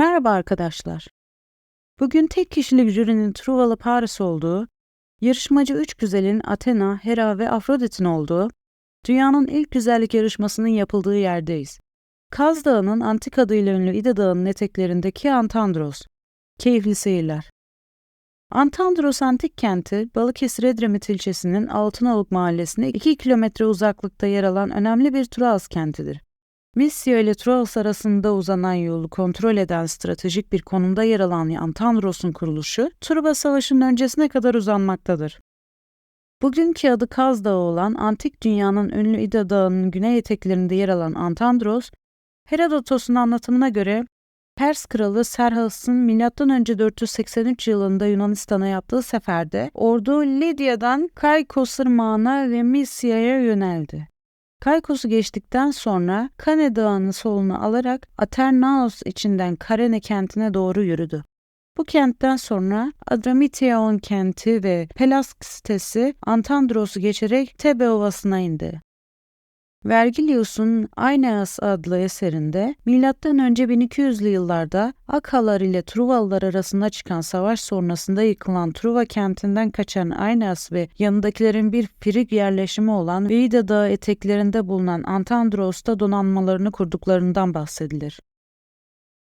Merhaba arkadaşlar. Bugün tek kişilik jürinin Truvalı Paris olduğu, yarışmacı üç güzelin Athena, Hera ve Afrodit'in olduğu, dünyanın ilk güzellik yarışmasının yapıldığı yerdeyiz. Kaz Dağı'nın antik adıyla ünlü İda Dağı'nın eteklerindeki Antandros. Keyifli seyirler. Antandros antik kenti, Balıkesir Edremit ilçesinin Altınoluk mahallesine 2 kilometre uzaklıkta yer alan önemli bir Turas kentidir. Misya ile Troas arasında uzanan yolu kontrol eden stratejik bir konumda yer alan Antandros'un kuruluşu, Truba Savaşı'nın öncesine kadar uzanmaktadır. Bugünkü adı Kaz Dağı olan antik dünyanın ünlü İda Dağı'nın güney eteklerinde yer alan Antandros, Herodotos'un anlatımına göre Pers kralı Serhas'ın M.Ö. 483 yılında Yunanistan'a yaptığı seferde ordu Lidya'dan Kaykos Irmağı'na ve Misya'ya yöneldi. Kaykos'u geçtikten sonra Kane Dağı'nı soluna alarak Aternaos içinden Karene kentine doğru yürüdü. Bu kentten sonra Adramiteon kenti ve Pelask sitesi Antandros'u geçerek Tebe Ovası'na indi. Vergilius'un Aeneas adlı eserinde M.Ö. 1200'lü yıllarda Akalar ile Truvalılar arasında çıkan savaş sonrasında yıkılan Truva kentinden kaçan Aeneas ve yanındakilerin bir Frig yerleşimi olan Veida Dağı eteklerinde bulunan Antandros'ta donanmalarını kurduklarından bahsedilir.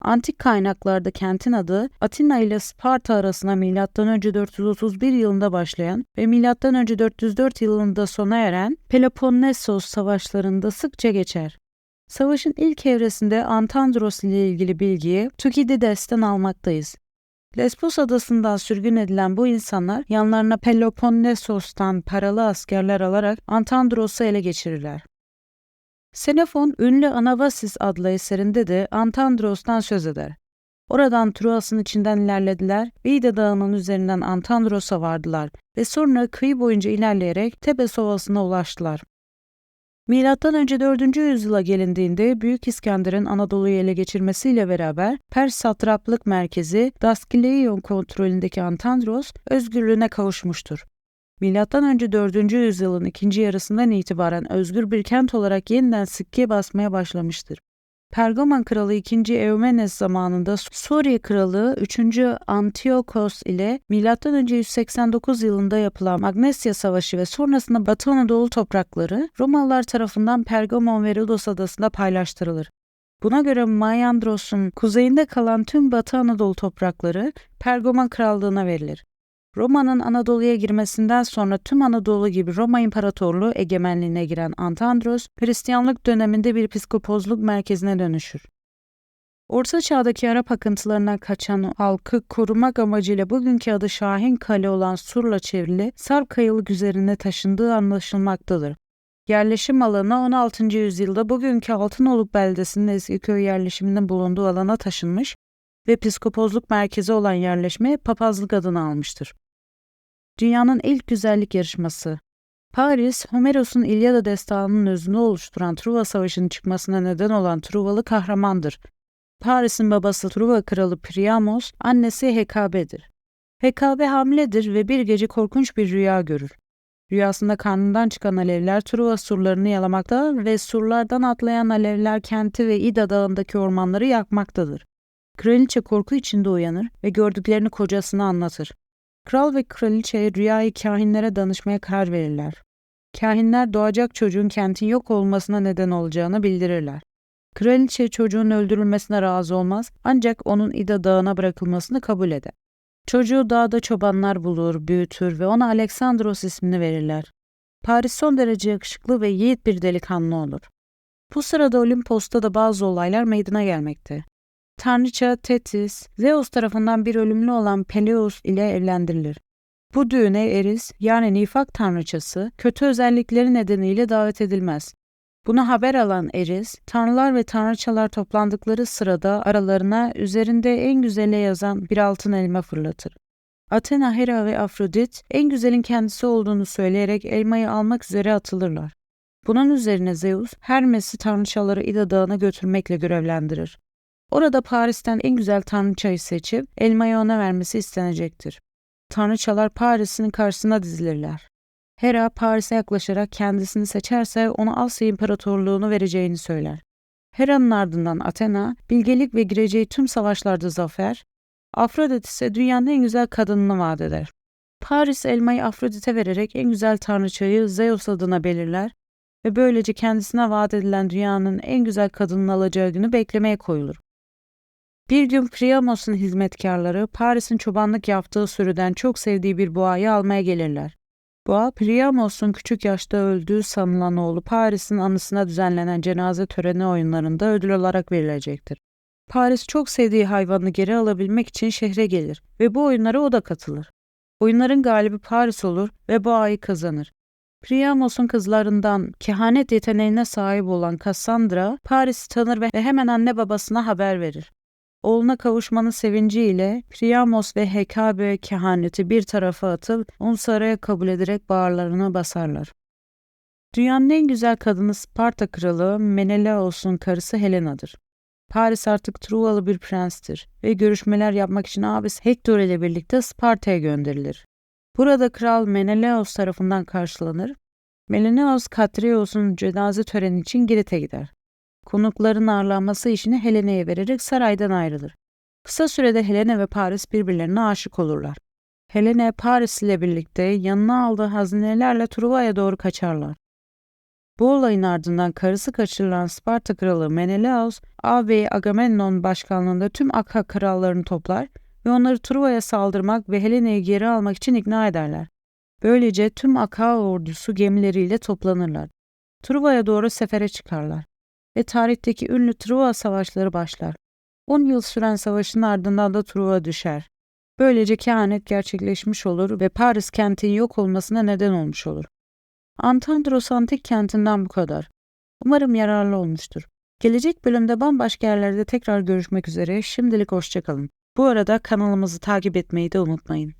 Antik kaynaklarda kentin adı Atina ile Sparta arasında M.Ö. 431 yılında başlayan ve M.Ö. 404 yılında sona eren Peloponnesos savaşlarında sıkça geçer. Savaşın ilk evresinde Antandros ile ilgili bilgiyi Tukidides'ten almaktayız. Lesbos adasından sürgün edilen bu insanlar yanlarına Peloponnesos'tan paralı askerler alarak Antandros'u ele geçirirler. Xenofon ünlü Anavasis adlı eserinde de Antandros'tan söz eder. Oradan Troas'ın içinden ilerlediler ve İda Dağı'nın üzerinden Antandros'a vardılar ve sonra kıyı boyunca ilerleyerek Tebes Ovası'na ulaştılar. Milattan önce 4. yüzyıla gelindiğinde Büyük İskender'in Anadolu'yu ele geçirmesiyle beraber Pers satraplık merkezi Daskileion kontrolündeki Antandros özgürlüğüne kavuşmuştur. Önce 4. yüzyılın ikinci yarısından itibaren özgür bir kent olarak yeniden sikke basmaya başlamıştır. Pergamon kralı 2. Eumenes zamanında Suriye kralı 3. Antiochos ile M.Ö. 189 yılında yapılan Magnesia Savaşı ve sonrasında Batı Anadolu toprakları Romalılar tarafından Pergamon ve Rodos adasında paylaştırılır. Buna göre Mayandros'un kuzeyinde kalan tüm Batı Anadolu toprakları Pergamon krallığına verilir. Roma'nın Anadolu'ya girmesinden sonra tüm Anadolu gibi Roma İmparatorluğu egemenliğine giren Antandros, Hristiyanlık döneminde bir piskopozluk merkezine dönüşür. Orta Çağ'daki Arap akıntılarından kaçan halkı korumak amacıyla bugünkü adı Şahin Kale olan Sur'la çevrili Sarp Kayalık üzerine taşındığı anlaşılmaktadır. Yerleşim alanı 16. yüzyılda bugünkü Altınoluk beldesinin eski köy yerleşiminin bulunduğu alana taşınmış ve piskopozluk merkezi olan yerleşme papazlık adını almıştır. Dünyanın ilk güzellik yarışması Paris, Homeros'un İlyada destanının özünü oluşturan Truva Savaşı'nın çıkmasına neden olan Truvalı kahramandır. Paris'in babası Truva kralı Priamos, annesi Hekabe'dir. Hekabe hamiledir ve bir gece korkunç bir rüya görür. Rüyasında karnından çıkan alevler Truva surlarını yalamakta ve surlardan atlayan alevler kenti ve İda dağındaki ormanları yakmaktadır. Kraliçe korku içinde uyanır ve gördüklerini kocasına anlatır. Kral ve kraliçe rüyayı kahinlere danışmaya karar verirler. Kahinler doğacak çocuğun kentin yok olmasına neden olacağını bildirirler. Kraliçe çocuğun öldürülmesine razı olmaz ancak onun İda Dağı'na bırakılmasını kabul eder. Çocuğu dağda çobanlar bulur, büyütür ve ona Aleksandros ismini verirler. Paris son derece yakışıklı ve yiğit bir delikanlı olur. Bu sırada Olimpos'ta da bazı olaylar meydana gelmekte. Tanrıça Tetis, Zeus tarafından bir ölümlü olan Peleus ile evlendirilir. Bu düğüne Eris yani nifak tanrıçası kötü özellikleri nedeniyle davet edilmez. Buna haber alan Eris, tanrılar ve tanrıçalar toplandıkları sırada aralarına üzerinde en güzele yazan bir altın elma fırlatır. Athena, Hera ve Afrodit en güzelin kendisi olduğunu söyleyerek elmayı almak üzere atılırlar. Bunun üzerine Zeus, Hermes'i tanrıçaları İda Dağı'na götürmekle görevlendirir. Orada Paris'ten en güzel tanrıçayı seçip elmayı ona vermesi istenecektir. Tanrıçalar Paris'in karşısına dizilirler. Hera Paris'e yaklaşarak kendisini seçerse ona Asya İmparatorluğunu vereceğini söyler. Hera'nın ardından Athena, bilgelik ve gireceği tüm savaşlarda zafer, Afrodit ise dünyanın en güzel kadınını vaat eder. Paris elmayı Afrodit'e vererek en güzel tanrıçayı Zeus adına belirler ve böylece kendisine vaat edilen dünyanın en güzel kadının alacağı günü beklemeye koyulur. Bir gün Priamos'un hizmetkarları Paris'in çobanlık yaptığı sürüden çok sevdiği bir boğayı almaya gelirler. Boğa, Priamos'un küçük yaşta öldüğü sanılan oğlu Paris'in anısına düzenlenen cenaze töreni oyunlarında ödül olarak verilecektir. Paris çok sevdiği hayvanını geri alabilmek için şehre gelir ve bu oyunlara o da katılır. Oyunların galibi Paris olur ve boğayı kazanır. Priamos'un kızlarından kehanet yeteneğine sahip olan Cassandra, Paris'i tanır ve hemen anne babasına haber verir. Oğluna kavuşmanın sevinciyle Priamos ve Hekabe kehaneti bir tarafa atıp onu saraya kabul ederek bağırlarına basarlar. Dünyanın en güzel kadını Sparta kralı Menelaos'un karısı Helena'dır. Paris artık Truvalı bir prenstir ve görüşmeler yapmak için abisi Hektor ile birlikte Sparta'ya gönderilir. Burada kral Menelaos tarafından karşılanır. Menelaos Katreos'un cenaze töreni için Girit'e gider. Konukların ağırlanması işini Helene'ye vererek saraydan ayrılır. Kısa sürede Helene ve Paris birbirlerine aşık olurlar. Helene Paris ile birlikte yanına aldığı hazinelerle Truva'ya doğru kaçarlar. Bu olayın ardından karısı kaçırılan Sparta kralı Menelaos, ağabeyi Agamemnon başkanlığında tüm Akka krallarını toplar ve onları Truva'ya saldırmak ve Helene'yi geri almak için ikna ederler. Böylece tüm Akka ordusu gemileriyle toplanırlar. Truva'ya doğru sefere çıkarlar ve tarihteki ünlü Truva savaşları başlar. 10 yıl süren savaşın ardından da Truva düşer. Böylece kehanet gerçekleşmiş olur ve Paris kentinin yok olmasına neden olmuş olur. Antandros antik kentinden bu kadar. Umarım yararlı olmuştur. Gelecek bölümde bambaşka yerlerde tekrar görüşmek üzere. Şimdilik hoşçakalın. Bu arada kanalımızı takip etmeyi de unutmayın.